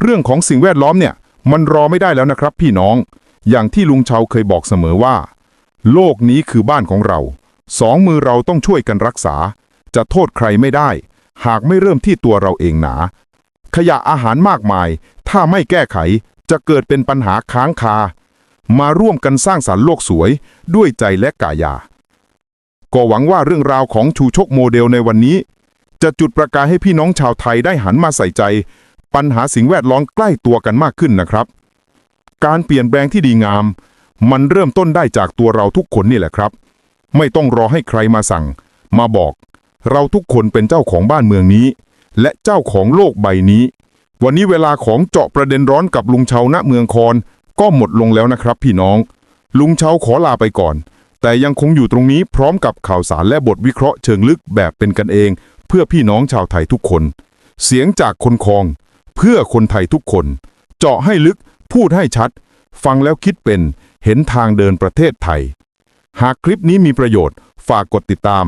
เรื่องของสิ่งแวดล้อมเนี่ยมันรอไม่ได้แล้วนะครับพี่น้อง อย่างที่ลุงเชาเคยบอกเสมอว่า โลกนี้คือบ้านของเรา สองมือเราต้องช่วยกันรักษา จะโทษใครไม่ได้ หากไม่เริ่มที่ตัวเราเองหนา ขยะอาหารมากมาย ถ้าไม่แก้ไขจะเกิดเป็นปัญหาค้างคา มาร่วมกันสร้างสรรค์โลกสวยด้วยใจและกายา ก็หวังว่าเรื่องราวของชูชกโมเดลในวันนี้ จะจุดประกายให้พี่น้องชาวไทยได้หันมาใส่ใจ ปัญหาสิ่งแวดล้อมใกล้ตัวกันมากขึ้นนะครับ การเปลี่ยนแปลงที่ดีงาม มันเริ่มต้นได้จากตัวเราทุกคนนี่แหละครับ ไม่ต้องรอให้ใครมาสั่ง มาบอก เราทุกคนเป็นเจ้าของบ้านเมืองนี้ และเจ้าของโลกใบนี้ วันนี้เวลาของเจาะประเด็นร้อนกับลุงเชาณเมืองคอนก็หมดลงแล้วนะครับ พี่น้อง ลุงเชาขอลาไปก่อน แต่ยังคงอยู่ตรงนี้พร้อมกับข่าวสารและบทวิเคราะห์เชิงลึกแบบเป็นกันเอง เพื่อพี่น้องชาวไทยทุกคน เสียงจากคนคลอง เพื่อคนไทยทุกคน เจาะให้ลึกพูดให้ชัด ฟังแล้วคิดเป็นเห็นทางเดินประเทศไทย หากคลิปนี้มีประโยชน์ ฝากกดติดตาม